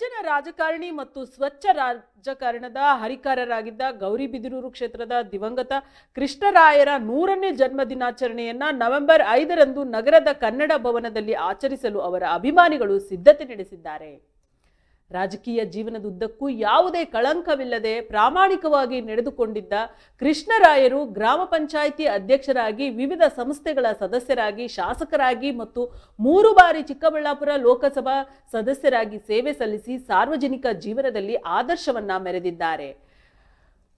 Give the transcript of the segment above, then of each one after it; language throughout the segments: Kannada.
ಸಜ್ಜನ ರಾಜಕಾರಣಿ ಮತ್ತು ಸ್ವಚ್ಛ ರಾಜಕಾರಣದ ಹರಿಕಾರರಾಗಿದ್ದ ಗೌರಿಬಿದಿರೂರು ಕ್ಷೇತ್ರದ ದಿವಂಗತ ಕೃಷ್ಣರಾಯರ ನೂರನೇ ಜನ್ಮ ದಿನಾಚರಣೆಯನ್ನ ನವೆಂಬರ್ ಐದರಂದು ನಗರದ ಕನ್ನಡ ಭವನದಲ್ಲಿ ಆಚರಿಸಲು ಅವರ ಅಭಿಮಾನಿಗಳು ಸಿದ್ಧತೆ ನಡೆಸಿದ್ದಾರೆ. ರಾಜಕೀಯ ಜೀವನದುದ್ದಕ್ಕೂ ಯಾವುದೇ ಕಳಂಕವಿಲ್ಲದೆ ಪ್ರಾಮಾಣಿಕವಾಗಿ ನಡೆದುಕೊಂಡಿದ್ದ ಕೃಷ್ಣರಾಯರು ಗ್ರಾಮ ಪಂಚಾಯಿತಿ ಅಧ್ಯಕ್ಷರಾಗಿ, ವಿವಿಧ ಸಂಸ್ಥೆಗಳ ಸದಸ್ಯರಾಗಿ, ಶಾಸಕರಾಗಿ ಮತ್ತು ಮೂರು ಬಾರಿ ಚಿಕ್ಕಬಳ್ಳಾಪುರ ಲೋಕಸಭಾ ಸದಸ್ಯರಾಗಿ ಸೇವೆ ಸಲ್ಲಿಸಿ ಸಾರ್ವಜನಿಕ ಜೀವನದಲ್ಲಿ ಆದರ್ಶವನ್ನ ಮೆರೆದಿದ್ದಾರೆ.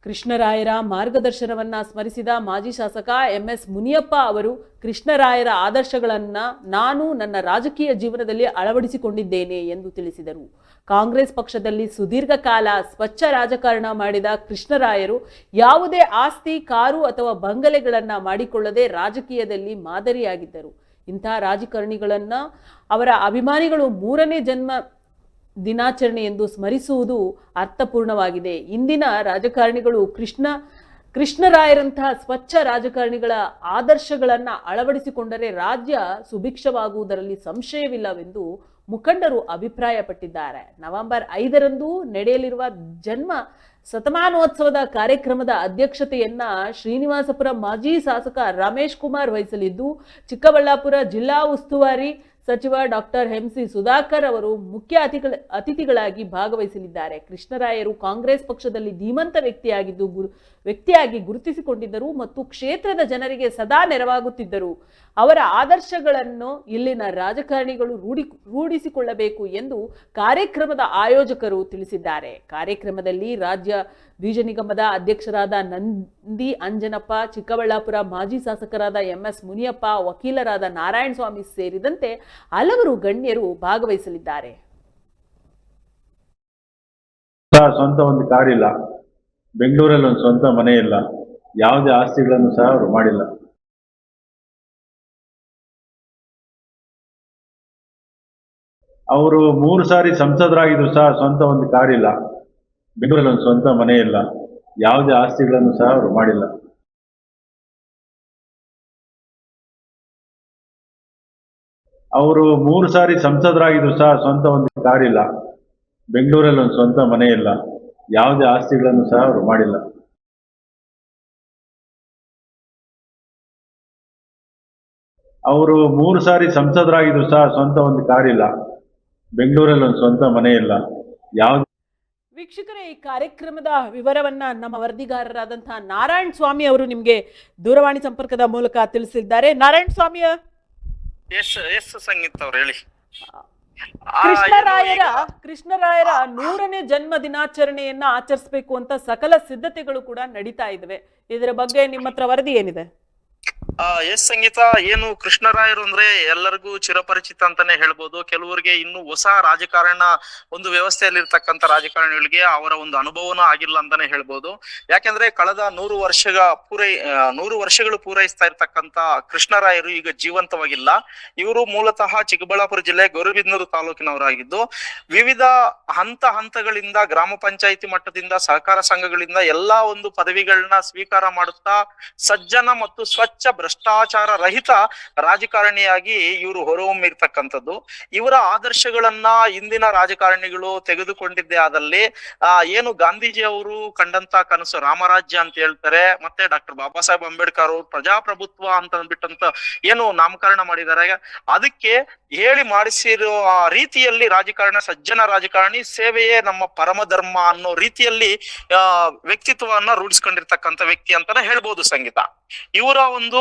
ಕೃಷ್ಣರಾಯರ ಮಾರ್ಗದರ್ಶನವನ್ನ ಸ್ಮರಿಸಿದ ಮಾಜಿ ಶಾಸಕ ಎಂ ಎಸ್ ಮುನಿಯಪ್ಪ ಅವರು ಕೃಷ್ಣರಾಯರ ಆದರ್ಶಗಳನ್ನ ನಾನು ನನ್ನ ರಾಜಕೀಯ ಜೀವನದಲ್ಲಿ ಅಳವಡಿಸಿಕೊಂಡಿದ್ದೇನೆ ಎಂದು ತಿಳಿಸಿದರು. ಕಾಂಗ್ರೆಸ್ ಪಕ್ಷದಲ್ಲಿ ಸುದೀರ್ಘ ಕಾಲ ಸ್ವಚ್ಛ ರಾಜಕಾರಣ ಮಾಡಿದ ಕೃಷ್ಣರಾಯರು ಯಾವುದೇ ಆಸ್ತಿ, ಕಾರು ಅಥವಾ ಬಂಗಲೆಗಳನ್ನು ಮಾಡಿಕೊಳ್ಳದೆ ರಾಜಕೀಯದಲ್ಲಿ ಮಾದರಿಯಾಗಿದ್ದರು. ಇಂಥ ರಾಜಕಾರಣಿಗಳನ್ನು ಅವರ ಅಭಿಮಾನಿಗಳು ಮೂರನೇ ಜನ್ಮ ದಿನಾಚರಣೆ ಎಂದು ಸ್ಮರಿಸುವುದು ಅರ್ಥಪೂರ್ಣವಾಗಿದೆ. ಇಂದಿನ ರಾಜಕಾರಣಿಗಳು ಕೃಷ್ಣ, ಕೃಷ್ಣರಾಯರಂತಹ ಸ್ವಚ್ಛ ರಾಜಕಾರಣಿಗಳ ಆದರ್ಶಗಳನ್ನು ಅಳವಡಿಸಿಕೊಂಡರೆ ರಾಜ್ಯ ಸುಭಿಕ್ಷವಾಗುವುದರಲ್ಲಿ ಸಂಶಯವಿಲ್ಲವೆಂದು ಮುಖಂಡರು ಅಭಿಪ್ರಾಯಪಟ್ಟಿದ್ದಾರೆ. ನವೆಂಬರ್ ಐದರಂದು ನಡೆಯಲಿರುವ ಜನ್ಮ ಶತಮಾನೋತ್ಸವದ ಕಾರ್ಯಕ್ರಮದ ಅಧ್ಯಕ್ಷತೆಯನ್ನ ಶ್ರೀನಿವಾಸಪುರ ಮಾಜಿ ಶಾಸಕ ರಮೇಶ್ ಕುಮಾರ್ ವಹಿಸಲಿದ್ದು, ಚಿಕ್ಕಬಳ್ಳಾಪುರ ಜಿಲ್ಲಾ ಉಸ್ತುವಾರಿ ಸಚಿವ ಡಾಕ್ಟರ್ ಎಂ ಸಿ ಸುಧಾಕರ್ ಅವರು ಮುಖ್ಯ ಅತಿಥಿಗಳ ಅತಿಥಿಗಳಾಗಿ ಭಾಗವಹಿಸಲಿದ್ದಾರೆ. ಕೃಷ್ಣರಾಯರು ಕಾಂಗ್ರೆಸ್ ಪಕ್ಷದಲ್ಲಿ ಧೀಮಂತ ವ್ಯಕ್ತಿಯಾಗಿದ್ದು ಗುರು, ವ್ಯಕ್ತಿಯಾಗಿ ಗುರುತಿಸಿಕೊಂಡಿದ್ದರು ಮತ್ತು ಕ್ಷೇತ್ರದ ಜನರಿಗೆ ಸದಾ ನೆರವಾಗುತ್ತಿದ್ದರು. ಅವರ ಆದರ್ಶಗಳನ್ನು ಇಲ್ಲಿನ ರಾಜಕಾರಣಿಗಳು ರೂಢಿ, ರೂಢಿಸಿಕೊಳ್ಳಬೇಕು ಎಂದು ಕಾರ್ಯಕ್ರಮದ ಆಯೋಜಕರು ತಿಳಿಸಿದ್ದಾರೆ. ಕಾರ್ಯಕ್ರಮದಲ್ಲಿ ರಾಜ್ಯ ಬೀಜ ನಿಗಮದ ಅಧ್ಯಕ್ಷರಾದ ನಂದಿ ಅಂಜನಪ್ಪ, ಚಿಕ್ಕಬಳ್ಳಾಪುರ ಮಾಜಿ ಶಾಸಕರಾದ ಎಂ ಎಸ್ ಮುನಿಯಪ್ಪ, ವಕೀಲರಾದ ನಾರಾಯಣ ಸ್ವಾಮಿ ಸೇರಿದಂತೆ ಹಲವರು ಗಣ್ಯರು ಭಾಗವಹಿಸಲಿದ್ದಾರೆ. ಸ್ವಂತ ಒಂದು ಕಾರಿಲ್ಲ ಬೆಂಗಳೂರಲ್ಲಿ ಒಂದು ಸ್ವಂತ ಮನೆ ಇಲ್ಲ. ಯಾವುದೇ ಆಸ್ತಿಗಳನ್ನು ಸಹ ಅವರು ಮಾಡಿಲ್ಲ. ಅವರು ಮೂರು ಸಾರಿ ಸಂಸದರಾಗಿದ್ರು ಸಹ ಸ್ವಂತ ಒಂದು ಕಾರಿಲ್ಲ ಬೆಂಗಳೂರಲ್ಲಿ ಒಂದು ಸ್ವಂತ ಮನೆ ಇಲ್ಲ. ಯಾವುದೇ ಆಸ್ತಿಗಳನ್ನು ಸಹ ಅವರು ಮಾಡಿಲ್ಲ. ಅವರು ಮೂರು ಸಾರಿ ಸಂಸದರಾಗಿದ್ರು ಸಹ ಸ್ವಂತ ಒಂದು ಕಾರಿಲ್ಲ. ಬೆಂಗಳೂರಲ್ಲಿ ಒಂದು ಸ್ವಂತ ಮನೆ ಇಲ್ಲ. ಯಾವುದೇ ಆಸ್ತಿಗಳನ್ನು ಸಹ ಅವರು ಮಾಡಿಲ್ಲ. ಅವರು ಮೂರು ಸಾರಿ ಸಂಸದರಾಗಿದ್ರು ಸಹ ಸ್ವಂತ ಒಂದು ಕಾರಿಲ್ಲ. ಬೆಂಗಳೂರಲ್ಲಿ ಒಂದು ಸ್ವಂತ ಮನೆ ಇಲ್ಲ. ಯಾವುದೇ ವೀಕ್ಷಕರೇ, ಈ ಕಾರ್ಯಕ್ರಮದ ವಿವರವನ್ನ ನಮ್ಮ ವರದಿಗಾರರಾದಂತಹ ನಾರಾಯಣ ಸ್ವಾಮಿ ಅವರು ನಿಮಗೆ ದೂರವಾಣಿ ಸಂಪರ್ಕದ ಮೂಲಕ ತಿಳಿಸಿದ್ದಾರೆ. ನಾರಾಯಣ ಸ್ವಾಮಿಯ ಎಸ್ ಎಸ್ ಸಂಗೀತ ಅವ್ರು ಹೇಳಿ. ಕೃಷ್ಣರಾಯರ ಕೃಷ್ಣರಾಯರ ನೂರನೇ ಜನ್ಮ ದಿನಾಚರಣೆಯನ್ನ ಆಚರಿಸಬೇಕು ಅಂತ ಸಕಲ ಸಿದ್ಧತೆಗಳು ಕೂಡ ನಡೀತಾ ಇದಾವೆ. ಇದರ ಬಗ್ಗೆ ನಿಮ್ಮ ಹತ್ರ ವರದಿ ಏನಿದೆ? ಆ, ಎಸ್ ಸಂಗೀತ ಏನು ಕೃಷ್ಣರಾಯರು ಅಂದ್ರೆ ಎಲ್ಲರಿಗೂ ಚಿರಪರಿಚಿತ ಅಂತಾನೆ ಹೇಳ್ಬೋದು. ಕೆಲವರಿಗೆ ಇನ್ನು ಹೊಸ ರಾಜಕಾರಣ ಒಂದು ವ್ಯವಸ್ಥೆಯಲ್ಲಿ ಇರ್ತಕ್ಕಂಥ ರಾಜಕಾರಣಿಗಳಿಗೆ ಅವರ ಒಂದು ಅನುಭವನೂ ಆಗಿಲ್ಲ ಅಂತಾನೆ ಹೇಳ್ಬೋದು. ಯಾಕೆಂದ್ರೆ ಕಳೆದ ನೂರು ವರ್ಷಗ ಪೂರೈ ನೂರು ವರ್ಷಗಳು ಪೂರೈಸ್ತಾ ಇರ್ತಕ್ಕಂಥ ಕೃಷ್ಣರಾಯರು ಈಗ ಜೀವಂತವಾಗಿಲ್ಲ. ಇವರು ಮೂಲತಃ ಚಿಕ್ಕಬಳ್ಳಾಪುರ ಜಿಲ್ಲೆ ಗೌರಿಬಿದನೂರು ತಾಲೂಕಿನವರಾಗಿದ್ದು. ವಿವಿಧ ಹಂತ ಹಂತಗಳಿಂದ ಗ್ರಾಮ ಪಂಚಾಯಿತಿ ಮಟ್ಟದಿಂದ ಸಹಕಾರ ಸಂಘಗಳಿಂದ ಎಲ್ಲಾ ಒಂದು ಪದವಿಗಳನ್ನ ಸ್ವೀಕಾರ ಮಾಡುತ್ತಾ ಸಜ್ಜನ ಮತ್ತು ಸ್ವಚ್ಛ ಭ್ರಷ್ಟಾಚಾರ ರಹಿತ ರಾಜಕಾರಣಿಯಾಗಿ ಇವರು ಹೊರಹೊಮ್ಮಿರ್ತಕ್ಕಂಥದ್ದು ಇವರ ಆದರ್ಶಗಳನ್ನ ಇಂದಿನ ರಾಜಕಾರಣಿಗಳು ತೆಗೆದುಕೊಂಡಿದ್ದೆ ಆದಲ್ಲಿ, ಆ, ಏನು ಗಾಂಧೀಜಿ ಅವರು ಕಂಡಂತ ಕನಸು ರಾಮರಾಜ್ಯ ಅಂತ ಹೇಳ್ತಾರೆ, ಮತ್ತೆ ಡಾಕ್ಟರ್ ಬಾಬಾ ಸಾಹೇಬ್ ಅಂಬೇಡ್ಕರ್ ಅವರು ಪ್ರಜಾಪ್ರಭುತ್ವ ಅಂತ ಅಂದ್ಬಿಟ್ಟಂತ ಏನು ನಾಮಕರಣ ಮಾಡಿದ್ದಾರೆ. ಅದಕ್ಕೆ ಹೇಳಿ ಮಾಡಿಸಿರೋ ಆ ರೀತಿಯಲ್ಲಿ ರಾಜಕಾರಣ, ಸಜ್ಜನ ರಾಜಕಾರಣಿ, ಸೇವೆಯೇ ನಮ್ಮ ಪರಮಧರ್ಮ ಅನ್ನೋ ರೀತಿಯಲ್ಲಿ ವ್ಯಕ್ತಿತ್ವವನ್ನ ರೂಢಿಸ್ಕೊಂಡಿರ್ತಕ್ಕಂಥ ವ್ಯಕ್ತಿ ಅಂತಾನೆ ಹೇಳ್ಬೋದು ಸಂಗೀತ. ಇವರ ಒಂದು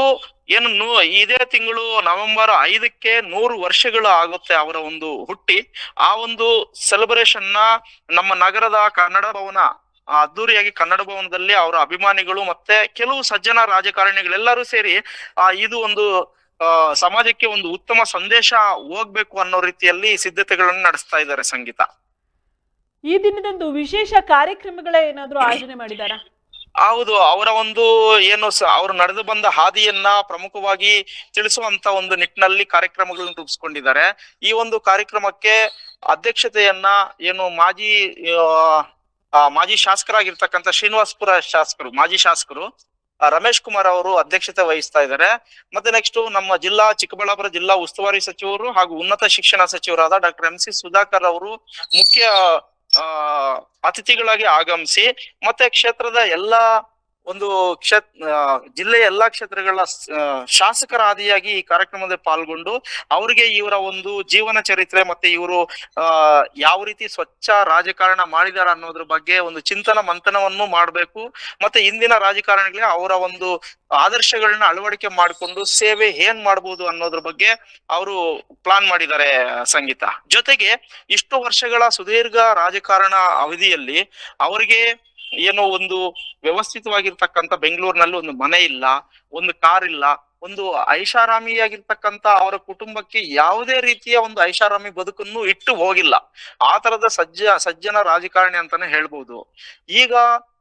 ಏನು ನೂ- ಇದೇ ತಿಂಗಳು ನವೆಂಬರ್ ಐದಕ್ಕೆ ನೂರು ವರ್ಷಗಳು ಆಗುತ್ತೆ ಅವರ ಒಂದು ಹುಟ್ಟಿ. ಆ ಒಂದು ಸೆಲೆಬ್ರೇಷನ್ನ ನಮ್ಮ ನಗರದ ಕನ್ನಡ ಭವನ ಅದ್ದೂರಿಯಾಗಿ ಕನ್ನಡ ಭವನದಲ್ಲಿ ಅವರ ಅಭಿಮಾನಿಗಳು ಮತ್ತೆ ಕೆಲವು ಸಜ್ಜನ ರಾಜಕಾರಣಿಗಳೆಲ್ಲರೂ ಸೇರಿ, ಆ, ಇದು ಒಂದು ಸಮಾಜಕ್ಕೆ ಒಂದು ಉತ್ತಮ ಸಂದೇಶ ಹೋಗ್ಬೇಕು ಅನ್ನೋ ರೀತಿಯಲ್ಲಿ ಸಿದ್ಧತೆಗಳನ್ನು ನಡೆಸ್ತಾ ಇದ್ದಾರೆ ಸಂಗೀತ. ಈ ದಿನದಂದು ವಿಶೇಷ ಕಾರ್ಯಕ್ರಮಗಳ ಏನಾದ್ರೂ ಆಯೋಜನೆ ಮಾಡಿದಾರಾ? ಹೌದು, ಅವರ ಒಂದು ಏನು ಅವರು ನಡೆದು ಬಂದ ಹಾದಿಯನ್ನ ಪ್ರಮುಖವಾಗಿ ತಿಳಿಸುವಂತ ಒಂದು ನಿಟ್ಟಿನಲ್ಲಿ ಕಾರ್ಯಕ್ರಮಗಳನ್ನು ರೂಪಿಸ್ಕೊಂಡಿದ್ದಾರೆ. ಈ ಒಂದು ಕಾರ್ಯಕ್ರಮಕ್ಕೆ ಅಧ್ಯಕ್ಷತೆಯನ್ನ ಏನು ಮಾಜಿ ಮಾಜಿ ಶಾಸಕರಾಗಿರ್ತಕ್ಕಂಥ ಶ್ರೀನಿವಾಸಪುರ ಶಾಸಕರು, ಮಾಜಿ ಶಾಸಕರು ರಮೇಶ್ ಕುಮಾರ್ ಅವರು ಅಧ್ಯಕ್ಷತೆ ವಹಿಸ್ತಾ ಇದ್ದಾರೆ. ಮತ್ತೆ ನೆಕ್ಸ್ಟ್ ನಮ್ಮ ಜಿಲ್ಲಾ ಚಿಕ್ಕಬಳ್ಳಾಪುರ ಜಿಲ್ಲಾ ಉಸ್ತುವಾರಿ ಸಚಿವರು ಹಾಗೂ ಉನ್ನತ ಶಿಕ್ಷಣ ಸಚಿವರಾದ ಡಾಕ್ಟರ್ ಎಂ ಸಿ ಸುಧಾಕರ್ ಅವರು ಮುಖ್ಯ ಆ ಅತಿಥಿಗಳಾಗಿ ಆಗಮಿಸಿ ಮತ್ತೆ ಕ್ಷೇತ್ರದ ಎಲ್ಲಾ ಒಂದು ಕ್ಷೇತ್ರ ಜಿಲ್ಲೆಯ ಎಲ್ಲಾ ಕ್ಷೇತ್ರಗಳ ಶಾಸಕರ ಆದಿಯಾಗಿ ಈ ಕಾರ್ಯಕ್ರಮದಲ್ಲಿ ಪಾಲ್ಗೊಂಡು ಅವರಿಗೆ ಇವರ ಒಂದು ಜೀವನ ಚರಿತ್ರೆ ಮತ್ತೆ ಇವರು ಯಾವ ರೀತಿ ಸ್ವಚ್ಛ ರಾಜಕಾರಣ ಮಾಡಿದಾರ ಅನ್ನೋದ್ರ ಬಗ್ಗೆ ಒಂದು ಚಿಂತನ ಮಂಥನವನ್ನು ಮಾಡಬೇಕು. ಮತ್ತೆ ಇಂದಿನ ರಾಜಕಾರಣಿಗಳಿಗೆ ಅವರ ಒಂದು ಆದರ್ಶಗಳನ್ನ ಅಳವಡಿಕೆ ಮಾಡಿಕೊಂಡು ಸೇವೆ ಏನ್ ಮಾಡ್ಬೋದು ಅನ್ನೋದ್ರ ಬಗ್ಗೆ ಅವರು ಪ್ಲಾನ್ ಮಾಡಿದ್ದಾರೆ, ಸಂಗೀತ. ಜೊತೆಗೆ ಇಷ್ಟು ವರ್ಷಗಳ ಸುದೀರ್ಘ ರಾಜಕಾರಣ ಅವಧಿಯಲ್ಲಿ ಅವರಿಗೆ ಏನೋ ಒಂದು ವ್ಯವಸ್ಥಿತವಾಗಿರ್ತಕ್ಕಂಥ ಬೆಂಗಳೂರಿನಲ್ಲಿ ಒಂದು ಮನೆ ಇಲ್ಲ ಒಂದು ಕಾರ್ ಇಲ್ಲ ಒಂದು ಐಷಾರಾಮಿಯಾಗಿರ್ತಕ್ಕಂತ ಅವರ ಕುಟುಂಬಕ್ಕೆ ಯಾವುದೇ ರೀತಿಯ ಒಂದು ಐಷಾರಾಮಿ ಬದುಕನ್ನು ಇಟ್ಟು ಹೋಗಿಲ್ಲ. ಆ ತರದ ಸಜ್ಜ, ಸಜ್ಜನ ರಾಜಕಾರಣಿ ಅಂತಾನೆ ಹೇಳ್ಬಹುದು ಈಗ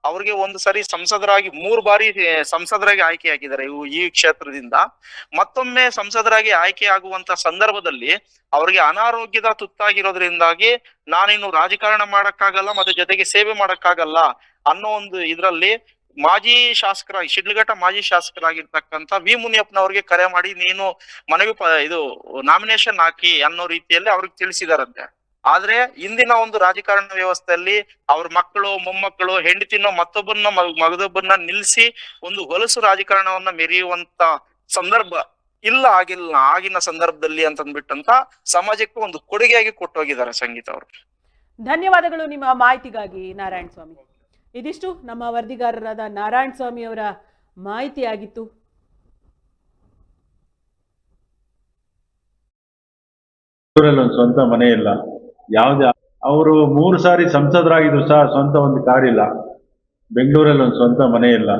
ಅವ್ರಿಗೆ ಒಂದು ಸರಿ ಸಂಸದರಾಗಿ ಮೂರು ಬಾರಿ ಸಂಸದರಾಗಿ ಆಯ್ಕೆಯಾಗಿದ್ದಾರೆ ಇವು ಈ ಕ್ಷೇತ್ರದಿಂದ. ಮತ್ತೊಮ್ಮೆ ಸಂಸದರಾಗಿ ಆಯ್ಕೆ ಆಗುವಂತ ಸಂದರ್ಭದಲ್ಲಿ ಅವ್ರಿಗೆ ಅನಾರೋಗ್ಯದ ತುತ್ತಾಗಿರೋದ್ರಿಂದಾಗಿ ನಾನಿನ್ನು ರಾಜಕಾರಣ ಮಾಡಕ್ಕಾಗಲ್ಲ, ಮತ್ತೆ ಜೊತೆಗೆ ಸೇವೆ ಮಾಡಕ್ಕಾಗಲ್ಲ ಅನ್ನೋ ಒಂದು ಇದ್ರಲ್ಲಿ ಮಾಜಿ ಶಾಸಕರ ಶಿಡ್ಲಘಟ್ಟ ಮಾಜಿ ಶಾಸಕರಾಗಿರ್ತಕ್ಕಂಥ ವಿ ಮುನಿಯಪ್ಪನವ್ರಿಗೆ ಕರೆ ಮಾಡಿ ನೀನು ಮನವಿ ಇದು ನಾಮಿನೇಷನ್ ಹಾಕಿ ಅನ್ನೋ ರೀತಿಯಲ್ಲಿ ಅವ್ರಿಗೆ ತಿಳಿಸಿದಾರಂತೆ. ಆದ್ರೆ ಇಂದಿನ ಒಂದು ರಾಜಕಾರಣ ವ್ಯವಸ್ಥೆಯಲ್ಲಿ ಅವ್ರ ಮಕ್ಕಳು, ಮೊಮ್ಮಕ್ಕಳು, ಹೆಂಡತಿನೋ ಮತ್ತೊಬ್ಬರನ್ನ ಮಗದೊಬ್ಬರನ್ನ ನಿಲ್ಲಿಸಿ ಒಂದು ಹೊಲಸು ರಾಜಕಾರಣವನ್ನ ಮೆರೆಯುವಂತ ಸಂದರ್ಭ ಇಲ್ಲ, ಆಗಿಲ್ಲ, ಆಗಿನ ಸಂದರ್ಭದಲ್ಲಿ ಅಂತಂದ್ಬಿಟ್ಟಂತ ಸಮಾಜಕ್ಕೆ ಒಂದು ಕೊಡುಗೆಯಾಗಿ ಕೊಟ್ಟೋಗಿದ್ದಾರೆ ಸಂಗೀತ ಅವರು. ಧನ್ಯವಾದಗಳು ನಿಮ್ಮ ಮಾಹಿತಿಗಾಗಿ ನಾರಾಯಣ ಸ್ವಾಮಿ. ಇದಿಷ್ಟು ನಮ್ಮ ವರದಿಗಾರರಾದ ನಾರಾಯಣ ಸ್ವಾಮಿಯವರ ಮಾಹಿತಿಯಾಗಿತ್ತು. ಒಂದು ಸ್ವಂತ ಮನೆ ಇಲ್ಲ. ಯಾವುದೇ ಅವರು ಮೂರು ಸಾರಿ ಸಂಸದರಾಗಿದ್ರು ಸಹ ಸ್ವಂತ ಒಂದು ಕಾರಿಲ್ಲ ಬೆಂಗಳೂರಲ್ಲಿ ಒಂದು ಸ್ವಂತ ಮನೆ ಇಲ್ಲ.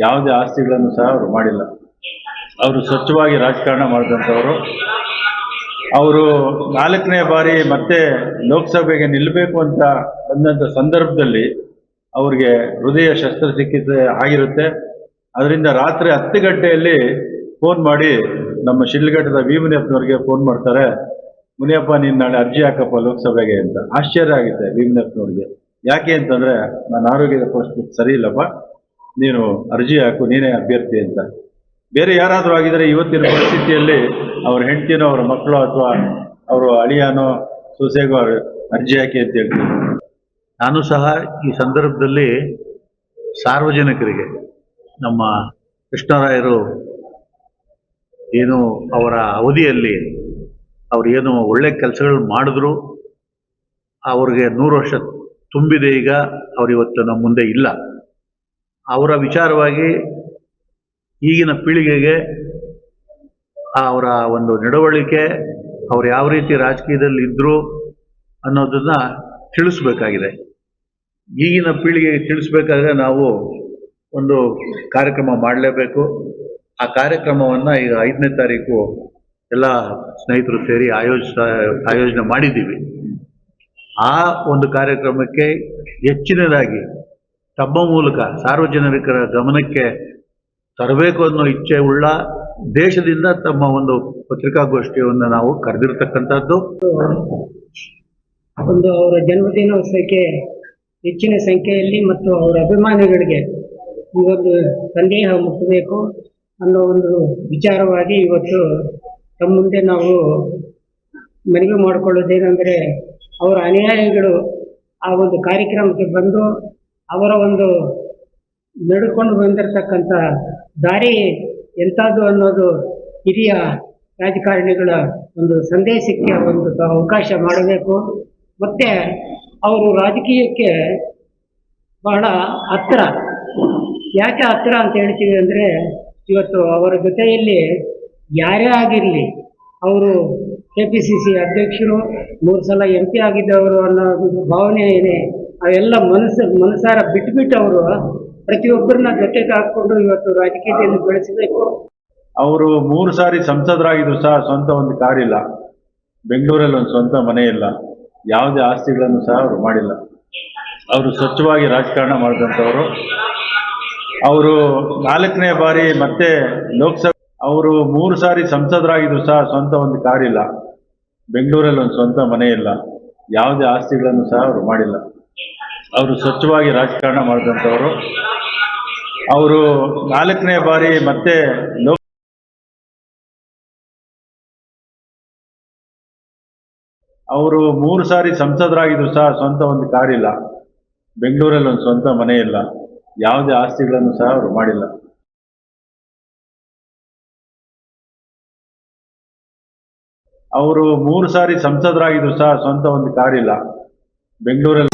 ಯಾವುದೇ ಆಸ್ತಿಗಳನ್ನು ಸಹ ಅವರು ಮಾಡಿಲ್ಲ. ಅವರು ಸ್ವಚ್ಛವಾಗಿ ರಾಜಕಾರಣ ಮಾಡಿದಂಥವರು. ಅವರು ನಾಲ್ಕನೇ ಬಾರಿ ಮತ್ತೆ ಲೋಕಸಭೆಗೆ ನಿಲ್ಲಬೇಕು ಅಂತ ಬಂದಂಥ ಸಂದರ್ಭದಲ್ಲಿ ಅವ್ರಿಗೆ ಹೃದಯ ಶಸ್ತ್ರಚಿಕಿತ್ಸೆ ಆಗಿರುತ್ತೆ. ಅದರಿಂದ ರಾತ್ರಿ ಹತ್ತು ಗಂಟೆಯಲ್ಲಿ ಫೋನ್ ಮಾಡಿ ನಮ್ಮ ಶಿಡ್ಲಘಟ್ಟದ ವಿ ಮುನಿಯಪ್ಪನವ್ರಿಗೆ ಫೋನ್ ಮಾಡ್ತಾರೆ. ಮುನಿಯಪ್ಪ, ನೀನು ನಾಳೆ ಅರ್ಜಿ ಹಾಕಪ್ಪ ಲೋಕಸಭೆಗೆ ಅಂತ. ಆಶ್ಚರ್ಯ ಆಗುತ್ತೆ ವಿ ಮುನಿಯಪ್ಪನವ್ರಿಗೆ ಯಾಕೆ ಅಂತಂದರೆ ನನ್ನ ಆರೋಗ್ಯದ ಪರಿಸ್ಥಿತಿ ಸರಿ ಇಲ್ಲಪ್ಪ. ನೀನು ಅರ್ಜಿ ಹಾಕು, ನೀನೇ ಅಭ್ಯರ್ಥಿ ಅಂತ. ಬೇರೆ ಯಾರಾದರೂ ಆಗಿದ್ರೆ ಇವತ್ತಿನ ಪರಿಸ್ಥಿತಿಯಲ್ಲಿ ಅವ್ರ ಹೆಂಡತಿನೋ, ಅವ್ರ ಮಕ್ಕಳು ಅಥವಾ ಅವರು ಅಳಿಯಾನೋ ಸೊಸೆಗೋ ಅರ್ಜಿ ಹಾಕಿ ಅಂತ ಹೇಳ್ತೀನಿ ನಾನು ಸಹ ಈ ಸಂದರ್ಭದಲ್ಲಿ ಸಾರ್ವಜನಿಕರಿಗೆ ನಮ್ಮ ಕೃಷ್ಣರಾಯರು ಏನು ಅವರ ಅವಧಿಯಲ್ಲಿ ಅವರು ಏನು ಒಳ್ಳೆ ಕೆಲಸಗಳು ಮಾಡಿದ್ರು, ಅವ್ರಿಗೆ ನೂರು ವರ್ಷ ತುಂಬಿದೆ ಈಗ, ಅವ್ರು ಇವತ್ತು ನಮ್ಮ ಮುಂದೆ ಇಲ್ಲ. ಅವರ ವಿಚಾರವಾಗಿ ಈಗಿನ ಪೀಳಿಗೆಗೆ ಅವರ ಒಂದು ನಡವಳಿಕೆ, ಅವ್ರು ಯಾವ ರೀತಿ ರಾಜಕೀಯದಲ್ಲಿ ಇದ್ದರು ಅನ್ನೋದನ್ನ ತಿಳಿಸ್ಬೇಕಾಗಿದೆ. ಈಗಿನ ಪೀಳಿಗೆಗೆ ತಿಳಿಸ್ಬೇಕಾದ್ರೆ ನಾವು ಒಂದು ಕಾರ್ಯಕ್ರಮ ಮಾಡಲೇಬೇಕು. ಆ ಕಾರ್ಯಕ್ರಮವನ್ನು ಈಗ ಐದನೇ ತಾರೀಕು ಎಲ್ಲ ಸ್ನೇಹಿತರು ಸೇರಿ ಆಯೋಜಿಸ, ಆಯೋಜನೆ ಮಾಡಿದ್ದೀವಿ. ಆ ಒಂದು ಕಾರ್ಯಕ್ರಮಕ್ಕೆ ಹೆಚ್ಚಿನದಾಗಿ ತಮ್ಮ ಮೂಲಕ ಸಾರ್ವಜನಿಕರ ಗಮನಕ್ಕೆ ತರಬೇಕು ಅನ್ನೋ ಇಚ್ಛೆ ಉಳ್ಳ ದೇಶದಿಂದ ತಮ್ಮ ಒಂದು ಪತ್ರಿಕಾಗೋಷ್ಠಿಯನ್ನು ನಾವು ಕರೆದಿರ್ತಕ್ಕಂಥದ್ದು. ಒಂದು ಅವರ ಜನ್ಮದಿನೋತ್ಸವಕ್ಕೆ ಹೆಚ್ಚಿನ ಸಂಖ್ಯೆಯಲ್ಲಿ ಮತ್ತು ಅವರ ಅಭಿಮಾನಿಗಳಿಗೆ ಇವತ್ತು ಸಂದೇಹ ಮುಟ್ಟಬೇಕು ಅನ್ನೋ ಒಂದು ವಿಚಾರವಾಗಿ ಇವತ್ತು ತಮ್ಮ ಮುಂದೆ ನಾವು ಮನವಿ ಮಾಡಿಕೊಳ್ಳೋದೇನೆಂದರೆ ಅವರ ಅನುಯಾಯಿಗಳು ಆ ಒಂದು ಕಾರ್ಯಕ್ರಮಕ್ಕೆ ಬಂದು ಅವರ ಒಂದು ನಡ್ಕೊಂಡು ಬಂದಿರತಕ್ಕಂಥ ದಾರಿ ಎಂಥದ್ದು ಅನ್ನೋದು ಹಿರಿಯ ರಾಜಕಾರಣಿಗಳ ಒಂದು ಸಂದೇಶಕ್ಕೆ ಒಂದು ಅವಕಾಶ ಮಾಡಬೇಕು. ಮತ್ತೆ ಅವರು ರಾಜಕೀಯಕ್ಕೆ ಬಹಳ ಹತ್ತಿರ. ಯಾಕೆ ಹತ್ತಿರ ಅಂತ ಹೇಳ್ತೀವಿ ಅಂದರೆ ಇವತ್ತು ಅವರ ಜೊತೆಯಲ್ಲಿ ಯಾರೇ ಆಗಿರಲಿ, ಅವರು ಕೆ ಪಿ ಸಿ ಸಿ ಅಧ್ಯಕ್ಷರು, ಮೂರು ಸಲ ಎಂ ಪಿ ಆಗಿದ್ದವರು ಅನ್ನೋ ಭಾವನೆ ಏನೇ, ಅವೆಲ್ಲ ಮನಸ್ಸು, ಮನಸಾರ ಬಿಟ್ಬಿಟ್ಟು ಅವರು ಪ್ರತಿಯೊಬ್ಬರನ್ನ ಜೊತೆಗೆ ಹಾಕ್ಕೊಂಡು ಇವತ್ತು ರಾಜಕೀಯದಲ್ಲಿ ಬೆಳೆಸಬೇಕು. ಅವರು ಮೂರು ಸಾರಿ ಸಂಸದರಾಗಿದ್ರು ಸಹ ಸ್ವಂತ ಒಂದು ಕಾರಿಲ್ಲ. ಬೆಂಗಳೂರಲ್ಲಿ ಒಂದು ಸ್ವಂತ ಮನೆ ಇಲ್ಲ. ಯಾವುದೇ ಆಸ್ತಿಗಳನ್ನು ಸಹ ಅವರು ಮಾಡಿಲ್ಲ. ಅವರು ಸ್ವಚ್ಛವಾಗಿ ರಾಜಕಾರಣ ಮಾಡಿದಂಥವರು. ಅವರು ನಾಲ್ಕನೇ ಬಾರಿ ಮತ್ತೆ ಲೋಕಸಭೆ ಅವರು ಮೂರು ಸಾರಿ ಸಂಸದರಾಗಿದ್ರು ಸಹ ಸ್ವಂತ ಒಂದು ಕಾರಿಲ್ಲ. ಬೆಂಗಳೂರಲ್ಲಿ ಒಂದು ಸ್ವಂತ ಮನೆ ಇಲ್ಲ. ಯಾವುದೇ ಆಸ್ತಿಗಳನ್ನು ಸಹ ಅವರು ಮಾಡಿಲ್ಲ. ಅವರು ಸ್ವಚ್ಛವಾಗಿ ರಾಜಕಾರಣ ಮಾಡಿದಂಥವರು. ಅವರು ನಾಲ್ಕನೇ ಬಾರಿ ಮತ್ತೆ ಲೋಕ ಅವರು ಮೂರು ಸಾರಿ ಸಂಸದರಾಗಿದ್ರು ಸಹ ಸ್ವಂತ ಒಂದು ಕಾರಿಲ್ಲ. ಬೆಂಗಳೂರಲ್ಲಿ ಒಂದು ಸ್ವಂತ ಮನೆ ಇಲ್ಲ. ಯಾವುದೇ ಆಸ್ತಿಗಳನ್ನು ಸಹ ಅವರು ಮಾಡಿಲ್ಲ. ಅವರು ಮೂರು ಸಾರಿ ಸಂಸದರಾಗಿದ್ರು ಸಹ ಸ್ವಂತ ಒಂದು ಕಾರಿಲ್ಲ. ಬೆಂಗಳೂರಲ್ಲಿ